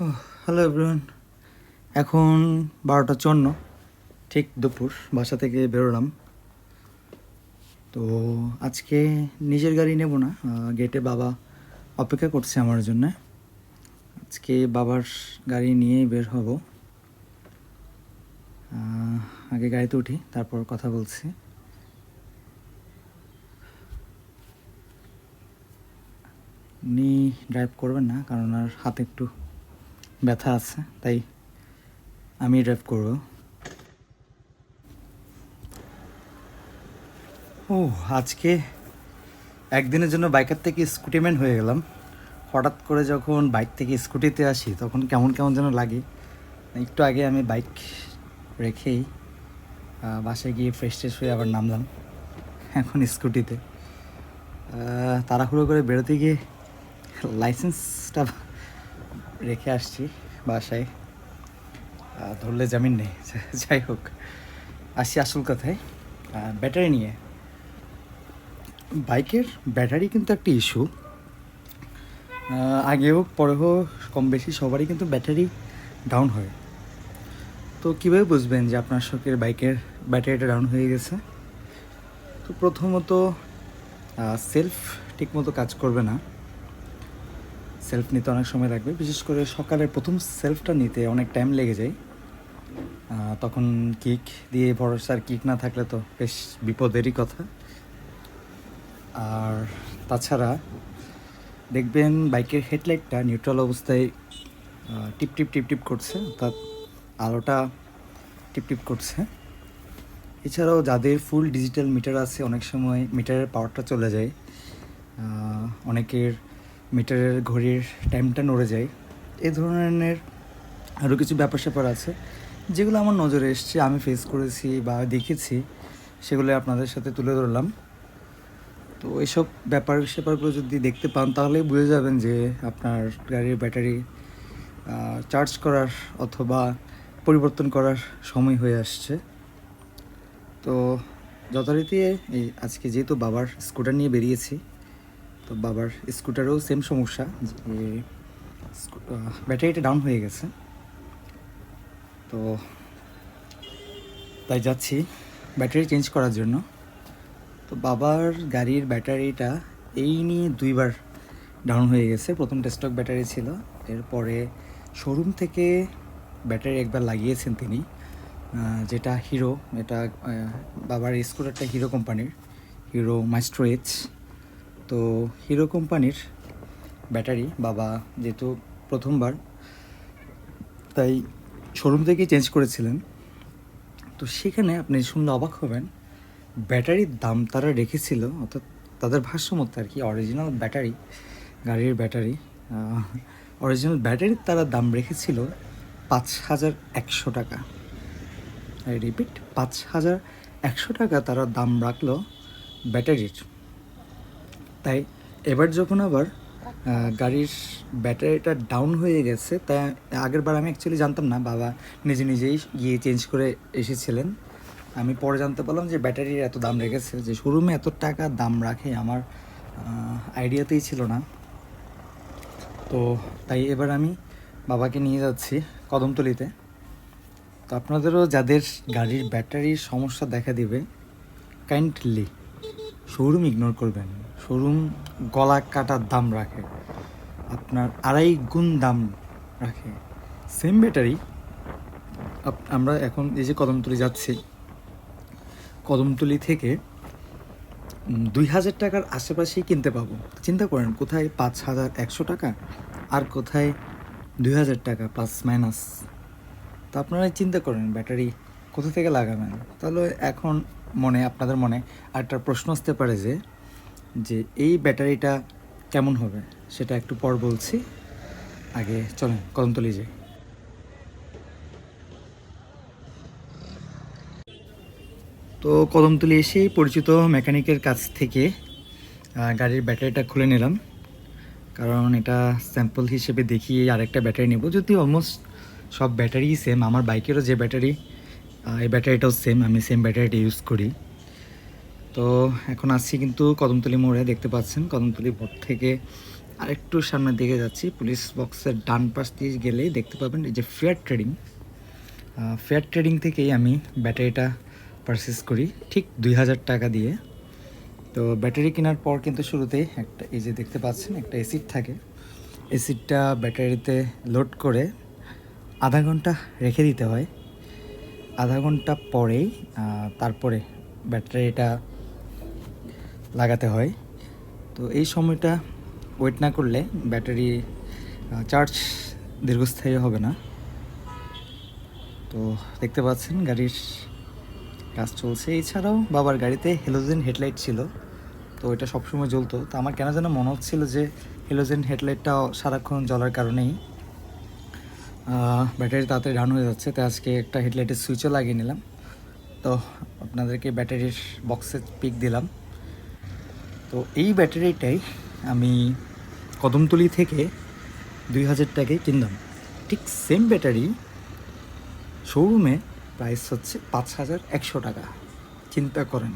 Hello everyone এখন বারোটা চন্ন ঠিক দুপুর, বাসা থেকে বেরোলাম। তো আজকে নিজের গাড়ি নেব না গেটে বাবা অপেক্ষা করছে আমার জন্য। আজকে বাবার গাড়ি নিয়েই বের হব। আগে গাড়িতে উঠি, তারপর কথা বলছি। উনি ড্রাইভ করবেন না, কারণ আর হাতে একটু ব্যথা আছে, তাই আমি ড্রাইভ করব। ও আজকে একদিনের জন্য বাইকের থেকে স্কুটিম্যান হয়ে গেলাম। হঠাৎ করে যখন বাইক থেকে স্কুটিতে আসি, তখন কেমন কেমন যেন লাগে। একটু আগে আমি বাইক রেখেই বাসায় গিয়ে ফ্রেশ ট্রেশ হয়ে আবার নামলাম, এখন স্কুটিতে তাড়াহুড়ো করে বেরোতে গিয়ে লাইসেন্সটা রেখে আসছি বাসায়। ধরলে জামিন নেই। যাই হোক আসছি আসল কথায়। ব্যাটারি নিয়ে। বাইকের ব্যাটারি কিন্তু একটা ইস্যু আগে হোক, পরে হোক, কম বেশি সবারই কিন্তু ব্যাটারি ডাউন হয়। তো কীভাবে বুঝবেন যে আপনার শখের বাইকের ব্যাটারিটা ডাউন হয়ে গেছে? তো প্রথমত সেলফ ঠিকমতো কাজ করবে না। সেলফ নিতে অনেক সময় লাগবে। বিশেষ করে সকালের প্রথম সেলফটা নিতে অনেক টাইম লেগে যায়। তখন কিক দিয়ে ভরসার কিক না থাকলে তো বেশ বিপদেরই কথা। আর তাছাড়া দেখবেন বাইকের হেডলাইটটা নিউট্রাল অবস্থায় টিপ টিপ টিপ টিপ করছে, অর্থাৎ আলোটা টিপ টিপ করছে। এছাড়াও যাদের ফুল ডিজিটাল মিটার আছে, অনেক সময় মিটারের পাওয়ারটা চলে যায়। অনেকের মিটারের ঘড়ির টাইমটা নড়ে যায়। এই ধরনের আরও কিছু ব্যাপার স্যাপার আছে, যেগুলো আমার নজরে এসছে, আমি ফেস করেছি বা দেখেছি, সেগুলো আপনাদের সাথে তুলে ধরলাম। তো এইসব ব্যাপার স্যাপারগুলো যদি দেখতে পান তাহলেই বুঝে যাবেন যে আপনার গাড়ির ব্যাটারি চার্জ করার অথবা পরিবর্তন করার সময় হয়ে আসছে। তো যথারীতি এই আজকে যেহেতু বাবার স্কুটার নিয়ে বেরিয়েছি তো বাবার স্কুটারেও সেম সমস্যা যে ব্যাটারিটা ডাউন হয়ে গেছে। তো তাই যাচ্ছি ব্যাটারি চেঞ্জ করার জন্য। তো বাবার গাড়ির ব্যাটারিটা এই নিয়ে দুইবার ডাউন হয়ে গেছে। প্রথম স্টক ব্যাটারি ছিল। এরপরে শোরুম থেকে ব্যাটারি একবার লাগিয়েছেন তিনি যেটা হিরো এটা বাবার স্কুটারটা হিরো কোম্পানির হিরো মাইস্ট্রো এইচ তো হিরো কোম্পানির ব্যাটারি বাবা যেহেতু প্রথমবার, তাই শোরুম থেকে চেঞ্জ করেছিলেন। তো সেখানে আপনি শুনলে অবাক হবেন, ব্যাটারির দাম তারা রেখেছিল, অর্থাৎ তাদের ভাষ্য মতো আর কি অরিজিনাল ব্যাটারি, গাড়ির ব্যাটারি অরিজিনাল ব্যাটারির তারা দাম রেখেছিল পাঁচ হাজার একশো টাকা। রিপিট পাঁচ হাজার একশো টাকা তারা দাম রাখল ব্যাটারির। তাই এবার যখন আবার গাড়ির ব্যাটারিটা ডাউন হয়ে গেছে তাই আগের বার আমি অ্যাকচুয়ালি জানতাম না, বাবা নিজে নিজেই গিয়ে চেঞ্জ করে এসেছিলেন। আমি পরে জানতে পারলাম যে ব্যাটারির এত দাম রেখেছে, যে শোরুমে এত টাকা দাম রাখে আমার আইডিয়াতেই ছিল না। তো তাই এবার আমি বাবাকে নিয়ে যাচ্ছি কদমতলিতে। তো আপনাদেরও যাদের গাড়ির ব্যাটারির সমস্যা দেখা দিবে কাইন্ডলি শোরুম ইগনোর করবেন। শোরুম গলা কাটার দাম রাখে। আপনার আড়াই গুণ দাম রাখে। সেম ব্যাটারি আমরা এখন এই যে কদমতলি যাচ্ছি, কদমতলি থেকে দুই হাজার টাকার আশেপাশেই কিনতে পাবো। চিন্তা করেন, কোথায় পাঁচ হাজার একশো টাকা আর কোথায় দুই হাজার টাকা প্লাস মাইনাস। তো আপনারা চিন্তা করেন, ব্যাটারি কোথা থেকে লাগাবেন? তাহলে এখন মনে, আপনাদের মনে একটা প্রশ্ন আসতে পারে যে যে এই ব্যাটারিটা কেমন হবে সেটা একটু পর বলছি। আগে চলেন, কদমতলি যাই। তো কদমতলি এসেই পরিচিত মেকানিকের কাছ থেকে গাড়ির ব্যাটারিটা খুলে নিলাম। কারণ এটা স্যাম্পল হিসেবে দেখিয়ে আরেকটা ব্যাটারি নেব। যদি অলমোস্ট সব ব্যাটারি সেম আমার বাইকেরও যে ব্যাটারি এই ব্যাটারিটাও সেম আমি সেম ব্যাটারিটা ইউজ করি। তো এখন আসছি কিন্তু কদমতলি মোড়ে, দেখতে পাচ্ছেন কদমতলি মোড় থেকে আরেকটু সামনের দিকে যাচ্ছি। পুলিশ বক্সের ডান পাশ দিয়ে গেলেই দেখতে পাবেন এই যে ফেয়ার ট্রেডিং। ফেয়ার ট্রেডিং থেকেই আমি ব্যাটারিটা পারচেস করি, ঠিক দুই হাজার টাকা দিয়ে। তো ব্যাটারি কেনার পর কিন্তু শুরুতেই একটা, এই যে দেখতে পাচ্ছেন একটা এসিড থাকে। এসিডটা ব্যাটারিতে লোড করে আধা ঘণ্টা রেখে দিতে হয়। আধা ঘণ্টা পরেই তারপরে ব্যাটারিটা লাগাতে হয়। তো এই সময়টা ওয়েট না করলে ব্যাটারি চার্জ দীর্ঘস্থায়ী হবে না। তো দেখতে পাচ্ছেন গাড়ির কাজ চলছে। এছাড়াও বাবার গাড়িতে হেলোজেন হেডলাইট ছিল, তো এটা সবসময় জ্বলতো। তো আমার কেন যেন মনে হচ্ছিল যে হেলোজেন হেডলাইটটা সারাক্ষণ জ্বলার কারণেই ব্যাটারি তাড়াতাড়ি ডাউন হয়ে যাচ্ছে। তাই আজকে একটা হেডলাইটের সুইচও লাগিয়ে নিলাম। তো আপনাদেরকে ব্যাটারির বক্সে পিক দিলাম। তো এই ব্যাটারিটাই আমি কদমতলি থেকে দুই হাজার টাকায় কিনলাম। ঠিক সেম ব্যাটারি শোরুমে প্রাইস হচ্ছে পাঁচ হাজার একশো টাকা। চিন্তা করেন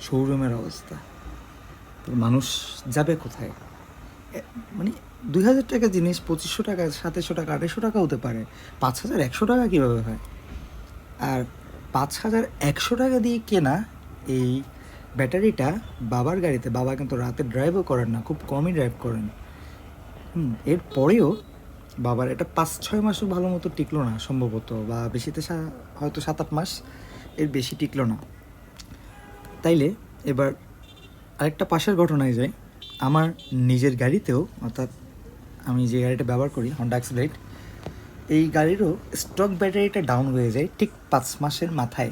শোরুমের অবস্থা। তো মানুষ যাবে কোথায়? মানে দুই হাজার টাকা জিনিস পঁচিশশো টাকা, সাতাশশো টাকা, আড়াইশো টাকা হতে পারে। পাঁচ হাজার একশো টাকা কীভাবে হয়? আর পাঁচ হাজার একশো টাকা দিয়ে কেনা এই ব্যাটারিটা বাবার গাড়িতে, বাবা কিন্তু রাতে ড্রাইভও করেন না, খুব কমই ড্রাইভ করেন। হুম এরপরেও বাবার এটা পাঁচ, ছয় মাসও ভালো মতো টিকলো না সম্ভবত, বা বেশিতে হয়তো সাত আট মাস এর বেশি টিকলো না। তাইলে এবার আরেকটা পাশের ঘটনায় যাই। আমার নিজের গাড়িতেও, অর্থাৎ আমি যে গাড়িটা ব্যবহার করি হন্ডা অ্যাক্সিলাইট এই গাড়িরও স্টক ব্যাটারিটা ডাউন হয়ে যায় ঠিক পাঁচ মাসের মাথায়।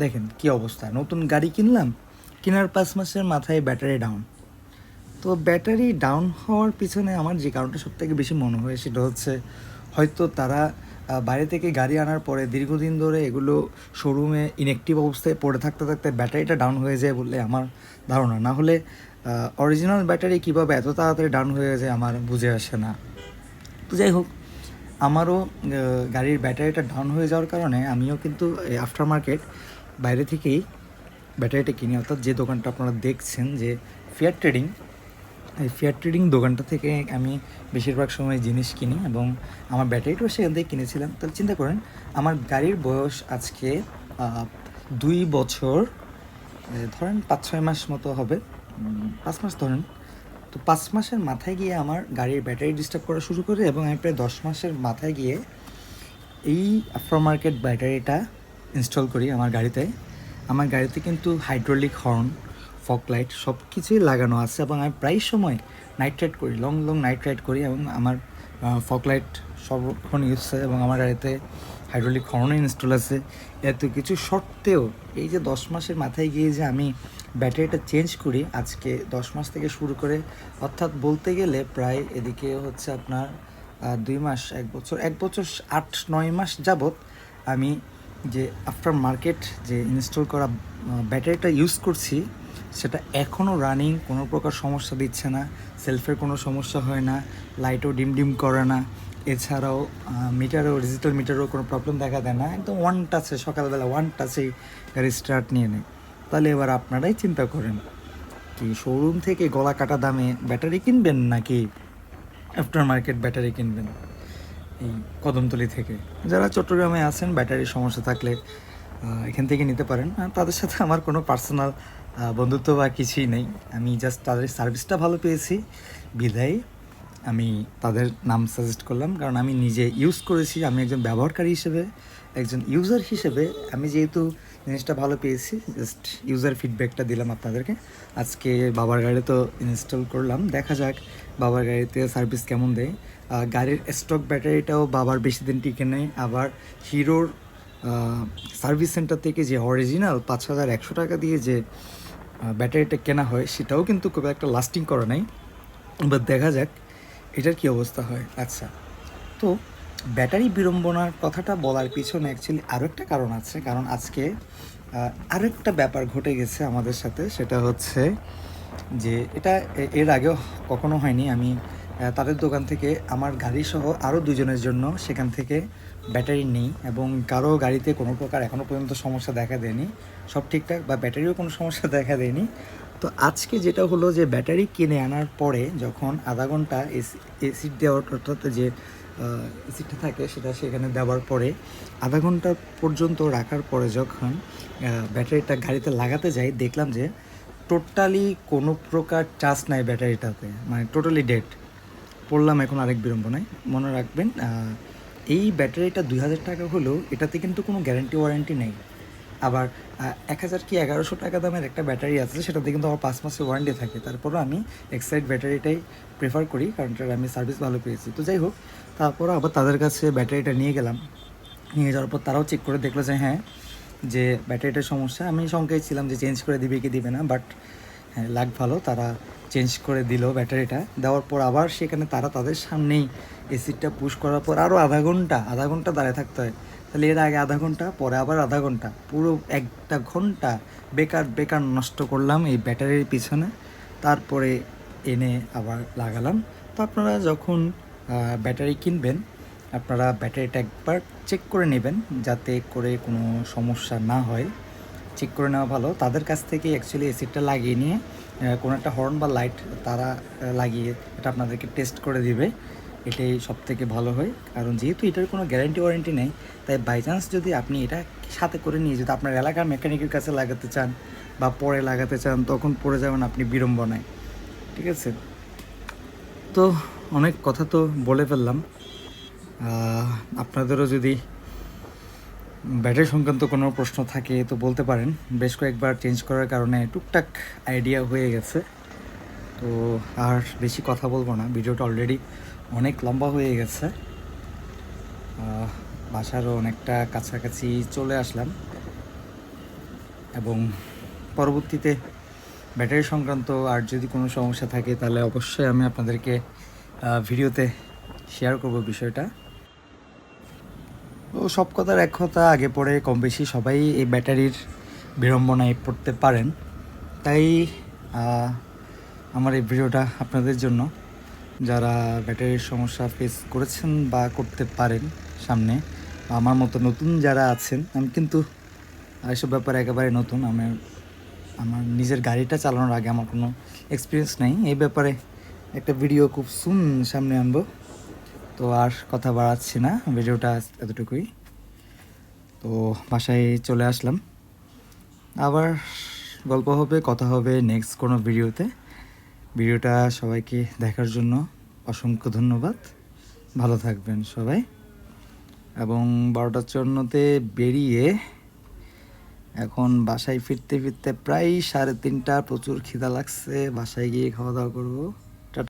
দেখেন কি অবস্থা। নতুন গাড়ি কিনলাম, কেনার পাঁচ মাসের মাথায় ব্যাটারি ডাউন তো ব্যাটারি ডাউন হওয়ার পিছনে আমার যে কারণটা সবথেকে বেশি মনে হয় সেটা হচ্ছে, হয়তো তারা বাইরে থেকে গাড়ি আনার পরে দীর্ঘদিন ধরে এগুলো শোরুমে ইনঅ্যাক্টিভ অবস্থায় পড়ে থাকতে থাকতে ব্যাটারিটা ডাউন হয়ে যায় বলে আমার ধারণা। না হলে অরিজিনাল ব্যাটারি কীভাবে এত তাড়াতাড়ি ডাউন হয়ে যায় আমার বুঝে আসে না। তো যাই হোক, আমারও গাড়ির ব্যাটারিটা ডাউন হয়ে যাওয়ার কারণে আমিও কিন্তু আফটার মার্কেট বাইরে থেকেই ব্যাটারিটা কিনি, অর্থাৎ যে দোকানটা আপনারা দেখছেন যে ফেয়ার ট্রেডিং এই ফেয়ার ট্রেডিং দোকানটা থেকে আমি বেশিরভাগ সময় জিনিস কিনি এবং আমার ব্যাটারিটাও সেখান থেকে কিনেছিলাম। তাহলে চিন্তা করেন, আমার গাড়ির বয়স আজকে দুই বছর ধরেন পাঁচ, ছয় মাস মতো হবে। পাঁচ মাস ধরেন। তো পাঁচ মাসের মাথায় গিয়ে আমার গাড়ির ব্যাটারি ডিস্টার্ব করা শুরু করে এবং আমি প্রায় দশ মাসের মাথায় গিয়ে এই আফটার মার্কেট ব্যাটারিটা ইনস্টল করি আমার গাড়িতে। আমার গাড়িতে কিন্তু হাইড্রোলিক হর্ন ফক লাইট সব কিছুই লাগানো আছে এবং আমি প্রায় সময় নাইট রাইড করি লং লং নাইট রাইড করি এবং আমার ফক লাইট সবক্ষণ ইউজ হয় এবং আমার গাড়িতে হাইড্রোলিক হর্নও ইনস্টল আছে। এত কিছু সত্ত্বেও এই যে দশ মাসের মাথায় গিয়ে যে আমি ব্যাটারিটা চেঞ্জ করি, আজকে দশ মাস থেকে শুরু করে, অর্থাৎ বলতে গেলে প্রায় এদিকে হচ্ছে আপনার দুই মাস, এক বছর এক বছর আট, নয় মাস যাবত আমি যে আফটার মার্কেট যে ইনস্টল করা ব্যাটারিটা ইউজ করছি, সেটা এখনও রানিং কোনো প্রকার সমস্যা দিচ্ছে না সেলফের কোনো সমস্যা হয় না লাইটও ডিম ডিম করে না, এছাড়াও মিটারও ডিজিটাল মিটারও কোনো প্রবলেম দেখা দেয় না, একদম ওয়ান টাচে সকালবেলা ওয়ান টাচেই গাড়ি স্টার্ট নিয়ে নেয় তাহলে এবার আপনারাই চিন্তা করেন, কি শোরুম থেকে গলা কাটা দামে ব্যাটারি কিনবেন নাকি আফটার মার্কেট ব্যাটারি কিনবেন? এই কদমতলি থেকে। যারা চট্টগ্রামে আছেন, ব্যাটারির সমস্যা থাকলে এখান থেকে নিতে পারেন। তাদের সাথে আমার কোনো পার্সোনাল বন্ধুত্ব বা কিছুই নেই। আমি জাস্ট তাদের সার্ভিসটা ভালো পেয়েছি। বিদায়। আমি তাদের নাম সাজেস্ট করলাম। কারণ আমি নিজে ইউজ করেছি। আমি একজন ব্যবহারকারী হিসেবে, একজন ইউজার হিসেবে আমি যেহেতু জিনিসটা ভালো পেয়েছি জাস্ট ইউজার ফিডব্যাকটা দিলাম আপনাদেরকে। আজকে বাবার গাড়ি তো ইনস্টল করলাম। দেখা যাক বাবার গাড়িতে সার্ভিস কেমন দেয়। গাড়ির স্টক ব্যাটারিটাও বাবার বেশি দিন টিকে নেই। আবার হিরোর সার্ভিস সেন্টার থেকে যে অরিজিনাল পাঁচ হাজার একশো টাকা দিয়ে যে ব্যাটারিটা কেনা হয়, সেটাও কিন্তু খুব একটা লাস্টিং করা নাই। এবার দেখা যাক এটার কি অবস্থা হয়। আচ্ছা তো ব্যাটারি বিড়ম্বনার কথাটা বলার পিছনে অ্যাকচুয়ালি আরও একটা কারণ আছে। কারণ আজকে আরেকটা ব্যাপার ঘটে গেছে আমাদের সাথে, সেটা হচ্ছে যে, এটা এর আগেও কখনো হয়নি। আমি তাদের দোকান থেকে আমার গাড়ি সহ আরও দুজনের জন্য সেখান থেকে ব্যাটারি নেই এবং কারও গাড়িতে কোনো প্রকার এখনও পর্যন্ত সমস্যা দেখা দেয়নি। সব ঠিকঠাক বা ব্যাটারিও কোনো সমস্যা দেখা দেয়নি। তো আজকে যেটা হলো যে ব্যাটারি কিনে আনার পরে যখন আধা ঘণ্টা এসি এসিড দেওয়ার, অর্থাৎ যে এসিডটা থাকে সেটা সেখানে দেওয়ার পরে আধা ঘণ্টা পর্যন্ত রাখার পরে যখন ব্যাটারিটা গাড়িতে লাগাতে যাই, দেখলাম যে টোটালি কোনো প্রকার চার্জ নাই ব্যাটারিটাতে মানে টোটালি ডেড। পড়লাম, এখন আরেক বিড়ম্বনায়। মনে রাখবেন এই ব্যাটারিটা দুই হাজার টাকা হলেও এটাতে কিন্তু কোনো গ্যারান্টি ওয়ারেন্টি নেই। আবার এক হাজার কি এগারোশো টাকা দামের একটা ব্যাটারি আছে, সেটাতে কিন্তু আমার পাঁচ মাসের ওয়ারেন্টি থাকে। তারপরও আমি এক্সাইড ব্যাটারিটাই প্রেফার করি, কারণ আমি সার্ভিস ভালো পেয়েছি। তো যাই হোক, তারপরও আবার তাদের কাছে ব্যাটারিটা নিয়ে গেলাম। নিয়ে যাওয়ার পর তারাও চেক করে দেখল যে হ্যাঁ যে ব্যাটারিটার সমস্যা। আমি শঙ্কায় ছিলাম যে, চেঞ্জ করে দিবে কি দিবে না? বাট হ্যাঁ লাগ ভালো, তারা চেঞ্জ করে দিল ব্যাটারিটা দেওয়ার পর আবার সেখানে তারা তাদের সামনেই এসিডটা পুশ করার পর আরও আধা ঘণ্টা আধা ঘণ্টা দাঁড়িয়ে থাকতে হয়। তাহলে এর আগে আধা ঘণ্টা, পরে আবার আধা ঘণ্টা। পুরো একটা ঘণ্টা বেকার বেকার নষ্ট করলাম এই ব্যাটারির পিছনে। তারপরে এনে আবার লাগালাম। তো আপনারা যখন ব্যাটারি কিনবেন, আপনারা ব্যাটারিটা একবার চেক করে নেবেন, যাতে করে কোনো সমস্যা না হয়। চেক করে নেওয়া ভালো। তাদের কাছ থেকে অ্যাকচুয়ালি এসিডটা লাগিয়ে নিয়ে কোনো একটা হর্ন বা লাইট তারা লাগিয়ে এটা আপনাদেরকে টেস্ট করে দিবে। এটাই সব থেকে ভালো হয়। কারণ যেহেতু এটার কোনো গ্যারান্টি ওয়ারেন্টি নেই, তাই বাই চান্স যদি আপনি এটা সাথে করে নিয়ে যদি আপনার এলাকার মেকানিকের কাছে লাগাতে চান বা পরে লাগাতে চান, তখন পড়ে যাবেন আপনি বিড়ম্বনায়। ঠিক আছে? তো অনেক কথা তো বলে ফেললাম। আপনাদেরও যদি ব্যাটারি সংক্রান্ত কোনো প্রশ্ন থাকে তো বলতে পারেন। বেশ কয়েকবার চেঞ্জ করার কারণে টুকটাক আইডিয়া হয়ে গেছে। তো আর বেশি কথা বলব না। ভিডিওটা অলরেডি অনেক লম্বা হয়ে গেছে। বাসারও অনেকটা কাছাকাছি চলে আসলাম। এবং পরবর্তীতে ব্যাটারি সংক্রান্ত আর যদি কোনো সমস্যা থাকে তাহলে অবশ্যই আমি আপনাদেরকে ভিডিওতে শেয়ার করব বিষয়টা। সব কথার এক কথা, আগে পরে কম বেশি সবাই এই ব্যাটারির বিড়ম্বনায় পড়তে পারেন। তাই আমার এই ভিডিওটা আপনাদের জন্য। যারা ব্যাটারির সমস্যা ফেস করেছেন বা করতে পারেন সামনে আমার মতো নতুন যারা আছেন, আমি কিন্তু এসব ব্যাপারে একেবারে নতুন আমার আমার নিজের গাড়িটা চালানোর আগে আমার কোনো এক্সপিরিয়েন্স নেই। এই ব্যাপারে একটা ভিডিও খুব সুন সামনে আনব। তো আর কথা বাড়াচ্ছি না, ভিডিওটা এতটুকুই। তো বাসায় চলে আসলাম। আবার গল্প হবে, কথা হবে নেক্সট কোনো ভিডিওতে। ভিডিওটা সবাইকে দেখার জন্য অসংখ্য ধন্যবাদ। ভালো থাকবেন সবাই। এবং বারোটার চন্নতে বেরিয়ে এখন বাসায় ফিরতে ফিরতে প্রায় সাড়ে তিনটা প্রচুর খিদা লাগছে। বাসায় গিয়ে খাওয়া দাওয়া করব।